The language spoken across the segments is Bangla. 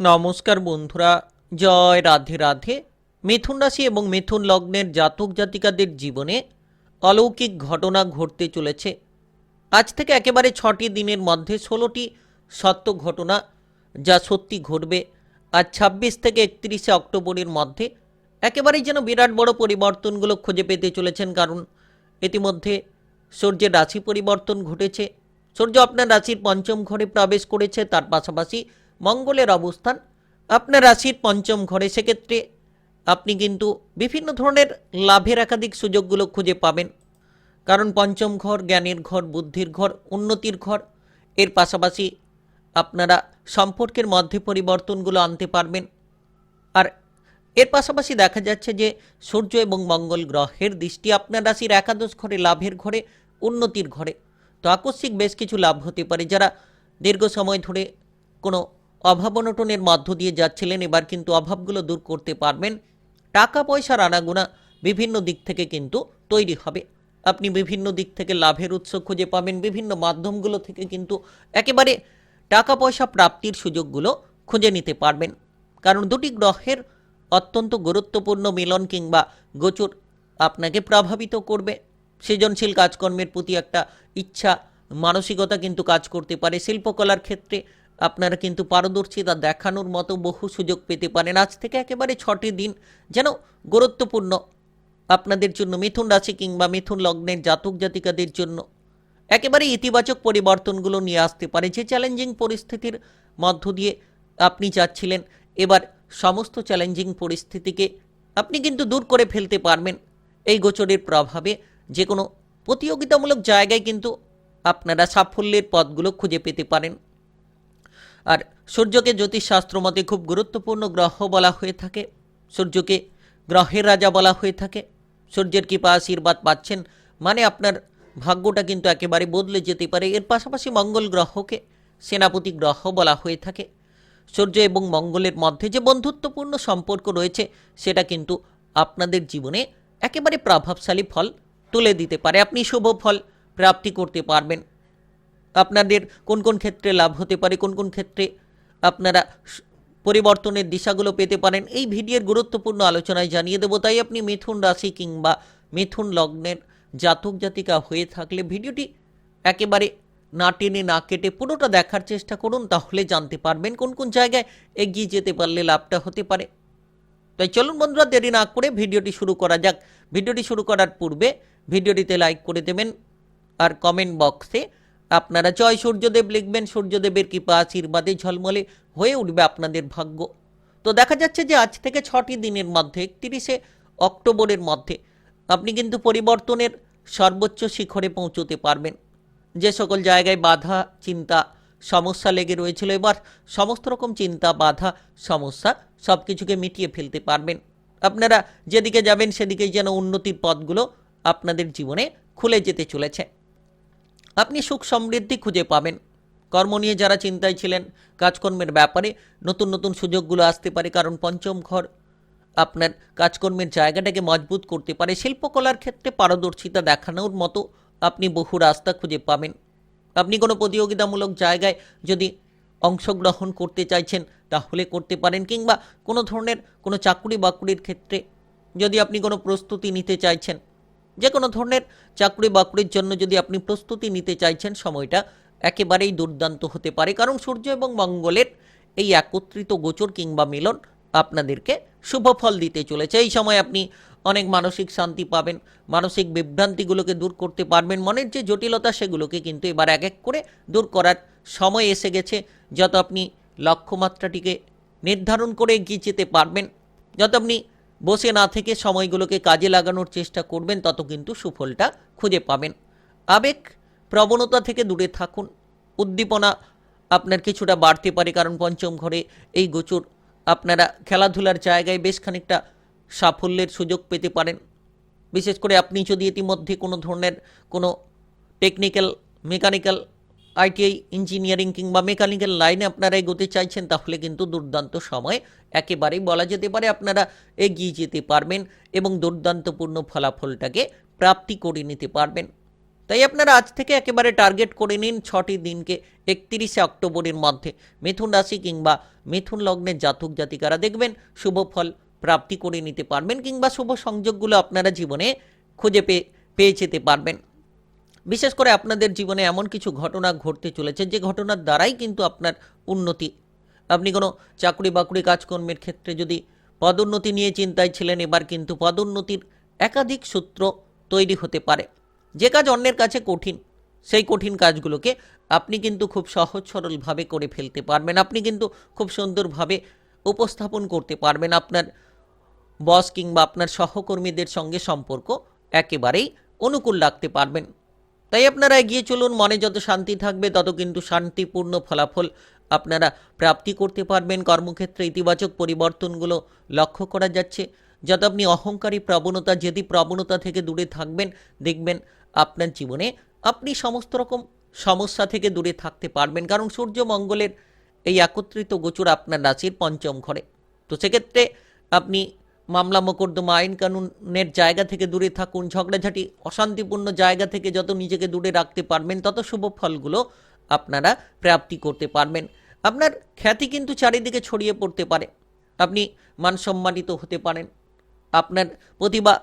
নমস্কার বন্ধুরা, জয় রাধে রাধে। মিথুন রাশি এবং মিথুন লগ্নের জাতক জাতিকাদের জীবনে অলৌকিক ঘটনা ঘটতে চলেছে। আজ থেকে একেবারে ছটি দিনের মধ্যে ষোলোটি সত্য ঘটনা যা সত্যি ঘটবে। আজ ছাব্বিশ থেকে একত্রিশে অক্টোবরের মধ্যে একেবারেই যেন বিরাট বড় পরিবর্তনগুলো খুঁজে পেতে চলেছেন, কারণ ইতিমধ্যে সূর্যের রাশি পরিবর্তন ঘটেছে। সূর্য আপনার রাশির পঞ্চম ঘরে প্রবেশ করেছে, তার পাশাপাশি মঙ্গলের অবস্থান। আপনার রাশির পঞ্চম ঘরে সেক্ষেত্রে আপনি কিন্তু বিভিন্ন ধরনের লাভের একাধিক সুযোগগুলো খুঁজে পাবেন। কারণ পঞ্চম ঘর জ্ঞানের ঘর, বুদ্ধির ঘর, উন্নতির ঘর। এর পাশাপাশি আপনারা সম্পর্কের মধ্যে পরিবর্তনগুলো আনতে পারবেন। আর এর পাশাপাশি দেখা যাচ্ছে যে সূর্য এবং মঙ্গল গ্রহের দৃষ্টি আপনার রাশির একাদশ ঘরে, লাভের ঘরে, উন্নতির ঘরে। তো আকস্মিক বেশ কিছু লাভ হতে পারে যারা দীর্ঘ সময় ধরে কোনো অভাব অনটনের মধ্য দিয়ে যাচ্ছিলেন, এবার কিন্তু অভাবগুলো দূর করতে পারবেন। টাকা পয়সার আনাগোনা বিভিন্ন দিক থেকে কিন্তু তৈরি হবে। আপনি বিভিন্ন দিক থেকে লাভের উৎস খুঁজে পাবেন, বিভিন্ন মাধ্যমগুলো থেকে কিন্তু একেবারে টাকা, পয়সা প্রাপ্তির সুযোগগুলো খুঁজে নিতে পারবেন। কারণ দুটি গ্রহের অত্যন্ত গুরুত্বপূর্ণ মিলন কিংবা গোচর আপনাকে প্রভাবিত করবে। সৃজনশীল কাজকর্মের প্রতি একটা ইচ্ছা, মানসিকতা কিন্তু কাজ করতে পারে। শিল্পকলার ক্ষেত্রে আপনারা কিন্তু পারদর্শিতা দেখানোর মতো বহু সুযোগ পেতে পারেন। আজ থেকে একেবারে ছটি দিন যেন গুরুত্বপূর্ণ আপনাদের জন্য মিথুন রাশি কিংবা মিথুন লগ্নের জাতক জাতিকাদের জন্য একেবারে ইতিবাচক পরিবর্তনগুলো নিয়ে আসতে পারে। যে চ্যালেঞ্জিং পরিস্থিতির মধ্য দিয়ে আপনি যাচ্ছিলেন, এবার সমস্ত চ্যালেঞ্জিং পরিস্থিতিকে আপনি কিন্তু দূর করে ফেলতে পারবেন। এই গোচরের প্রভাবে যে কোনো প্রতিযোগিতামূলক জায়গায় কিন্তু আপনারা সাফল্যের পথগুলো খুঁজে পেতে পারেন। আর সূর্যকে জ্যোতিষশাস্ত্র মতে খুব গুরুত্বপূর্ণ গ্রহ বলা হয়ে থাকে। সূর্যকে গ্রহের রাজা বলা হয়ে থাকে। সূর্যের কৃপা আশীর্বাদ পাচ্ছেন মানে আপনার ভাগ্যটা কিন্তু একেবারে বদলে যেতে পারে। এর পাশাপাশি মঙ্গল গ্রহকে সেনাপতি গ্রহ বলা হয়ে থাকে। সূর্য এবং মঙ্গলের মধ্যে যে বন্ধুত্বপূর্ণ সম্পর্ক রয়েছে, সেটা কিন্তু আপনাদের জীবনে একেবারে প্রভাবশালী ফল তুলে দিতে পারে। আপনি শুভ ফল প্রাপ্তি করতে পারবেন। আপনাদের কোন কোন ক্ষেত্রে লাভ হতে পারে, কোন কোন ক্ষেত্রে আপনারা পরিবর্তনের দিশাগুলো পেতে পারেন, এই ভিডিওর গুরুত্বপূর্ণ আলোচনায় জানিয়ে দেবো। তাই আপনি মিথুন রাশি কিংবা মিথুন লগ্নের জাতক জাতিকা হয়ে থাকলে ভিডিওটি একেবারে না টেনে না কেটে পুরোটা দেখার চেষ্টা করুন, তাহলে জানতে পারবেন কোন কোন জায়গায় এগিয়ে যেতে পারলে লাভটা হতে পারে। তাই চলুন বন্ধুরা, দেরি না করে ভিডিওটি শুরু করা যাক। ভিডিওটি শুরু করার পূর্বে ভিডিওটিতে লাইক করে দেবেন আর কমেন্ট বক্সে আপনারা জয় সূর্যদেব লিখবেন, সূর্যদেবের কৃপা আশীর্বাদে ঝলমলে হয়ে উঠবে আপনাদের ভাগ্য। তো দেখা যাচ্ছে যে আজ থেকে ছটি দিনের মধ্যে, একত্রিশে অক্টোবরের মধ্যে, আপনি কিন্তু পরিবর্তনের সর্বোচ্চ শিখরে পৌঁছতে পারবেন। যে সকল জায়গায় বাধা, চিন্তা, সমস্যা লেগে রয়েছিল, এবার সমস্ত রকম চিন্তা, বাধা, সমস্যা সব কিছুকে মিটিয়ে ফেলতে পারবেন। আপনারা যেদিকে যাবেন, সেদিকেই যেন উন্নতির পথগুলো আপনাদের জীবনে খুলে যেতে চলেছে। আপনি সুখ সমৃদ্ধি খুঁজে পাবেন। কর্ম নিয়ে যারা চিন্তায় ছিলেন, কাজকর্মের ব্যাপারে নতুন নতুন সুযোগগুলো আসতে পারে, কারণ পঞ্চম ঘর আপনার কাজকর্মের জায়গাটাকে মজবুত করতে পারে। শিল্পকলার ক্ষেত্রে পারদর্শিতা দেখানোর মতো আপনি বহু রাস্তা খুঁজে পাবেন। আপনি কোনো প্রতিযোগিতামূলক জায়গায় যদি অংশগ্রহণ করতে চাইছেন, তাহলে করতে পারেন, কিংবা কোনো ধরনের কোনো চাকুরি বাকুরির ক্ষেত্রে যদি আপনি কোনো প্রস্তুতি নিতে চাইছেন যে কোনো ধরনের চাকরি বাকরির জন্য যদি আপনি প্রস্তুতি নিতে চাইছেন, সময়টা একেবারেই দুর্দান্ত হতে পারে। কারণ সূর্য এবং মঙ্গলের এই একত্রিত গোচর কিংবা মিলন আপনাদেরকে শুভ ফল দিতে চলেছে। এই সময় আপনি অনেক মানসিক শান্তি পাবেন, মানসিক বিভ্রান্তিগুলোকে দূর করতে পারবেন, মনের যে জটিলতা সেগুলোকে কিন্তু এবার এক এক করে দূর করার সময় এসে গেছে। যত আপনি লক্ষ্যমাত্রাটিকে নির্ধারণ করে এগিয়ে যেতে পারবেন, যত আপনি বসে না থেকে সময়গুলোকে কাজে লাগানোর চেষ্টা করবেন, তত কিন্তু সুফলটা খুঁজে পাবেন। আবেগ প্রবণতা থেকে দূরে থাকুন। উদ্দীপনা আপনার কিছুটা বাড়তে পারে, কারণ পঞ্চম ঘরে এই গোচর। আপনারা খেলাধুলার জায়গায় বেশ খানিকটা সাফল্যের সুযোগ পেতে পারেন। বিশেষ করে আপনি যদি ইতিমধ্যে কোনো ধরনের কোনো টেকনিক্যাল মেকানিক্যাল আইটিআই ইঞ্জিনিয়ারিং কিংবা মেকানিক্যাল লাইনে আপনারা এগোতে চাইছেন, তাহলে কিন্তু দুর্দান্ত সময়। একেবারেই বলা যেতে পারে আপনারা এগিয়ে যেতে পারবেন এবং দুর্দান্তপূর্ণ ফলাফলটাকে প্রাপ্তি করে নিতে পারবেন। তাই আপনারা আজ থেকে একেবারে টার্গেট করে নিন ছটি দিনকে। একত্রিশে অক্টোবরের মধ্যে মিথুন রাশি কিংবা মিথুন লগ্নের জাতক জাতিকারা দেখবেন শুভ ফল প্রাপ্তি করে নিতে পারবেন কিংবা শুভ সংযোগগুলো আপনারা জীবনে খুঁজে পেয়ে পেয়ে যেতে পারবেন। বিশেষ করে আপনাদের জীবনে এমন কিছু ঘটনা ঘটতে চলেছে, যে ঘটনার দ্বারাই কিন্তু আপনার উন্নতি। আপনি কোনো চাকরি বাকরি কাজকর্মের ক্ষেত্রে যদি পদোন্নতি নিয়ে চিন্তায় ছিলেন, এবার কিন্তু পদোন্নতির একাধিক সূত্র তৈরি হতে পারে। যে কাজ অন্যের কাছে কঠিন, সেই কঠিন কাজগুলোকে আপনি কিন্তু খুব সহজ সরলভাবে করে ফেলতে পারবেন। আপনি কিন্তু খুব সুন্দরভাবে উপস্থাপন করতে পারবেন। আপনার বস কিংবা আপনার সহকর্মীদের সঙ্গে সম্পর্ক একেবারেই অনুকূল রাখতে পারবেন। তাই আপনারা এগিয়ে চলুন, মনে যত শান্তি থাকবে তত কিন্তু শান্তিপূর্ণ ফলাফল আপনারা প্রাপ্তি করতে পারবেন। কর্মক্ষেত্রে ইতিবাচক পরিবর্তনগুলো লক্ষ্য করা যাচ্ছে। যত আপনি অহংকারী প্রবণতা, যেদি প্রবণতা থেকে দূরে থাকবেন, দেখবেন আপনার জীবনে আপনি সমস্ত রকম সমস্যা থেকে দূরে থাকতে পারবেন। কারণ সূর্য মঙ্গলের এই একত্রিত গোচর আপনার রাশির পঞ্চম ঘরে। তো সেক্ষেত্রে আপনি মামলা মোকদ্দমা আইন কানুনের জায়গা থেকে দূরে থাকুন, ঝগড়াঝাটি অশান্তিপূর্ণ জায়গা থেকে যত নিজেকে দূরে রাখতে পারবেন, তত শুভ ফলগুলো আপনারা প্রাপ্তি করতে পারবেন। আপনার খ্যাতি কিন্তু চারিদিকে ছড়িয়ে পড়তে পারে। আপনি মান সম্মানিত হতে পারেন। আপনার প্রতিভা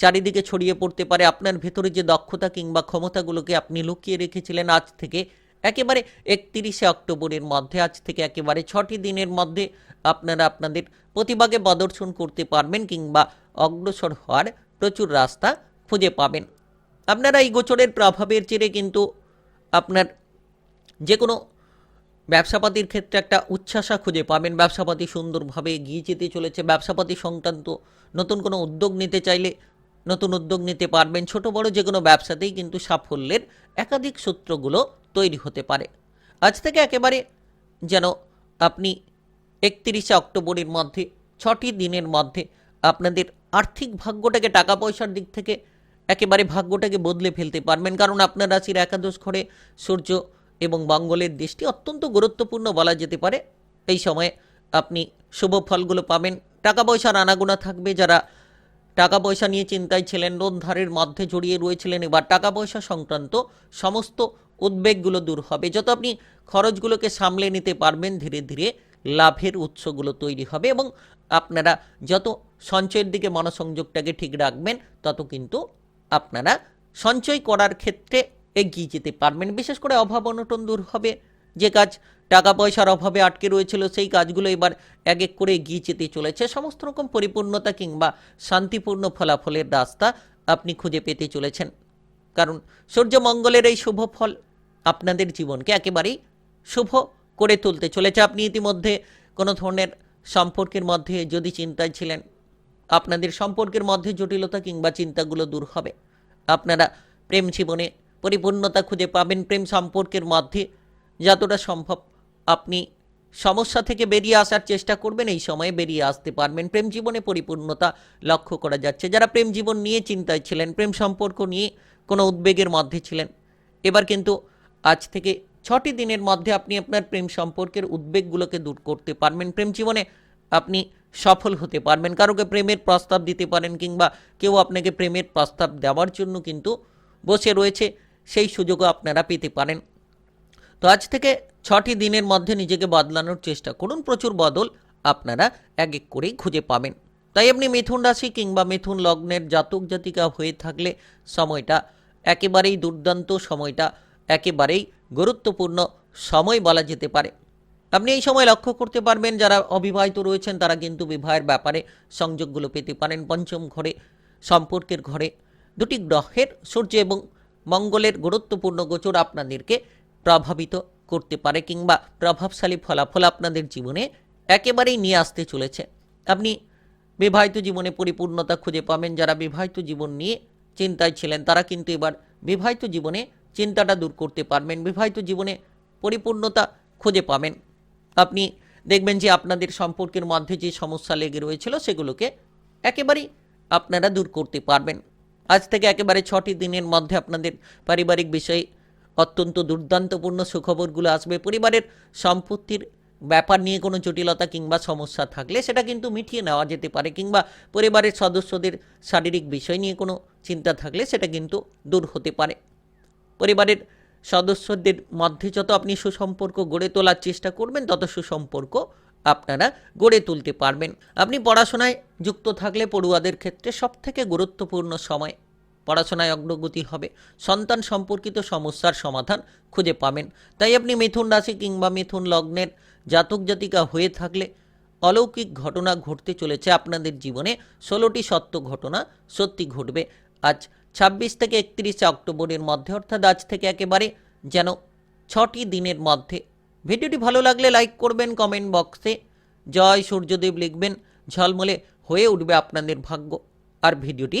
চারিদিকে ছড়িয়ে পড়তে পারে। আপনার ভেতরে যে দক্ষতা কিংবা ক্ষমতাগুলোকে আপনি লুকিয়ে রেখেছিলেন, আজ থেকে একেবারে একত্রিশে অক্টোবরের মধ্যে, আজ থেকে একেবারে ছটি দিনের মধ্যে আপনারা আপনাদের প্রতিভাকে প্রদর্শন করতে পারবেন কিংবা অগ্রসর হওয়ার প্রচুর রাস্তা খুঁজে পাবেন। আপনারা এই গোচরের প্রভাবের জেরে কিন্তু আপনার যে কোনো ব্যবসাপাতির ক্ষেত্রে একটা উচ্ছ্বাসা খুঁজে পাবেন। ব্যবসাপাতি সুন্দরভাবে এগিয়ে যেতে চলেছে। ব্যবসাপাতি সংক্রান্ত নতুন কোনো উদ্যোগ নিতে চাইলে নতুন উদ্যোগ নিতে পারবেন। ছোট বড় যে কোনো ব্যবসাতেই কিন্তু সাফল্যের একাধিক সূত্রগুলো তৈরি হতে পারে। আজ থেকে একেবারে যেন আপনি একত্রিশে অক্টোবরের মধ্যে, ছটি দিনের মধ্যে আপনাদের আর্থিক ভাগ্যটাকে টাকা পয়সার দিক থেকে একেবারে ভাগ্যটাকে বদলে ফেলতে পারবেন। কারণ আপনার রাশির একাদশ ঘরে সূর্য এবং মঙ্গলের দৃষ্টি অত্যন্ত গুরুত্বপূর্ণ বলা যেতে পারে। এই সময়ে আপনি শুভ ফলগুলো পাবেন। টাকা পয়সার আনাগোনা থাকবে। যারা টাকা পয়সা নিয়ে চিন্তায় ছিলেন লোন ধারের মধ্যে জড়িয়ে রয়েছিলেন, এবার টাকা পয়সা সংক্রান্ত সমস্ত উদ্বেগগুলো দূর হবে। যত আপনি খরচগুলোকে সামলে নিতে পারবেন, ধীরে ধীরে লাভের উৎসগুলো তৈরি হবে এবং আপনারা যত সঞ্চয়ের দিকে মনোসংযোগটাকে ঠিক রাখবেন, তত কিন্তু আপনারা সঞ্চয় করার ক্ষেত্রে এগিয়ে যেতে পারবেন। বিশেষ করে অভাব অনটন দূর হবে। যে কাজ টাকা পয়সার অভাবে আটকে রয়েছিল, সেই কাজগুলো এবার এক এক করে এগিয়ে যেতে চলেছে। সমস্ত রকম পরিপূর্ণতা কিংবা শান্তিপূর্ণ ফলাফলের রাস্তা আপনি খুঁজে পেতে চলেছেন। কারণ সূর্যমঙ্গলের এই শুভ ফল আপনাদের জীবনকে একেবারেই শুভ করে তুলতে চলেছে। আপনি ইতিমধ্যে কোনো ধরনের সম্পর্কের মধ্যে যদি চিন্তায় ছিলেন, আপনাদের সম্পর্কের মধ্যে জটিলতা কিংবা চিন্তাগুলো দূর হবে। আপনারা প্রেম জীবনে পরিপূর্ণতা খুঁজে পাবেন। প্রেম সম্পর্কের মধ্যে যতটা সম্ভব আপনি সমস্যা থেকে বেরিয়ে আসার চেষ্টা করবেন, এই সময়ে বেরিয়ে আসতে পারবেন। প্রেম জীবনে পরিপূর্ণতা লক্ষ্য করা যাচ্ছে। যারা প্রেম জীবন নিয়ে চিন্তায় ছিলেন, প্রেম সম্পর্ক নিয়ে কোনো উদ্বেগের মধ্যে ছিলেন। এবার কিন্তু আজ থেকে ছটি দিনের মধ্যে আপনি আপনার প্রেম সম্পর্কের উদ্বেগগুলোকে দূর করতে পারবেন। প্রেম জীবনে আপনি সফল হতে পারবেন। কারোকে প্রেমের প্রস্তাব দিতে পারেন কিংবা কেউ আপনাকে প্রেমের প্রস্তাব দেওয়ার জন্য কিন্তু বসে রয়েছে, সেই সুযোগও আপনারা পেতে পারেন। তো আজ থেকে ছটি দিনের মধ্যে নিজেকে বদলানোর চেষ্টা করুন। প্রচুর বদল আপনারা এক এক করেই খুঁজে পাবেন। তাই আপনি মিথুন রাশি কিংবা মিথুন লগ্নের জাতক জাতিকা হয়ে থাকলে সময়টা একেবারেই দুর্দান্ত সময়টা, একেবারেই গুরুত্বপূর্ণ সময় বলা যেতে পারে। আপনি এই সময় লক্ষ্য করতে পারবেন যারা অবিবাহিত রয়েছেন তারা কিন্তু বিবাহের ব্যাপারে সংযোগগুলো পেতে পারেন পঞ্চম ঘরে, সম্পর্কের ঘরে। দুটি গ্রহের সূর্য এবং মঙ্গলের গুরুত্বপূর্ণ গোচর আপনাদেরকে প্রভাবিত করতে পারে কিংবা প্রভাবশালী ফলাফল আপনাদের জীবনে একেবারেই নিয়ে আসতে চলেছে। আপনি বিবাহিত জীবনে পরিপূর্ণতা খুঁজে পাবেন যারা বিবাহিত জীবন নিয়ে চিন্তায় ছিলেন, তারা কিন্তু এবার বিবাহিত জীবনে চিন্তাটা দূর করতে পারবেন, বিবাহিত জীবনে পরিপূর্ণতা খুঁজে পাবেন। আপনি দেখবেন যে আপনাদের সম্পর্কের মধ্যে যে সমস্যা লেগে রয়েছিল, সেগুলোকে একেবারেই আপনারা দূর করতে পারবেন। আজ থেকে একেবারে ছটি দিনের মধ্যে আপনাদের পারিবারিক বিষয়ে অত্যন্ত দুর্দান্তপূর্ণ সুখবরগুলো আসবে। পরিবারের সম্পত্তির ব্যাপার নিয়ে কোনো জটিলতা কিংবা সমস্যা থাকলে সেটা কিন্তু মিটিয়ে নেওয়া যেতে পারে কিংবা পরিবারের সদস্যদের শারীরিক বিষয় নিয়ে কোনো চিন্তা থাকলে সেটা কিন্তু দূর হতে পারে। পরিবারের সদস্যদের মধ্যে যত আপনি সুসম্পর্ক গড়ে তোলার চেষ্টা করবেন, তত সুসম্পর্ক আপনারা গড়ে তুলতে পারবেন। আপনি পড়াশোনায় যুক্ত থাকলে পড়ুয়াদের ক্ষেত্রে সবথেকে গুরুত্বপূর্ণ সময় পড়াশোনায় অগ্রগতি হবে। সন্তান সম্পর্কিত সমস্যার সমাধান খুঁজে পাবেন। তাই আপনি মিথুন রাশি কিংবা মিথুন লগ্নের জাতক জাতিকা হয়ে থাকলে অলৌকিক ঘটনা ঘটতে চলেছে আপনাদের জীবনে। ষোলোটি সত্য ঘটনা সত্যি ঘটবে। আজ ছাব্বিশ থেকে একত্রিশে অক্টোবরের মধ্যে, অর্থাৎ আজ থেকে একেবারে যেন ছটি দিনের মধ্যে। ভিডিওটি ভালো লাগলে লাইক করবেন, কমেন্ট বক্সে জয় সূর্যদেব লিখবেন। ঝলমলে হয়ে উঠবে আপনাদের ভাগ্য। আর ভিডিওটি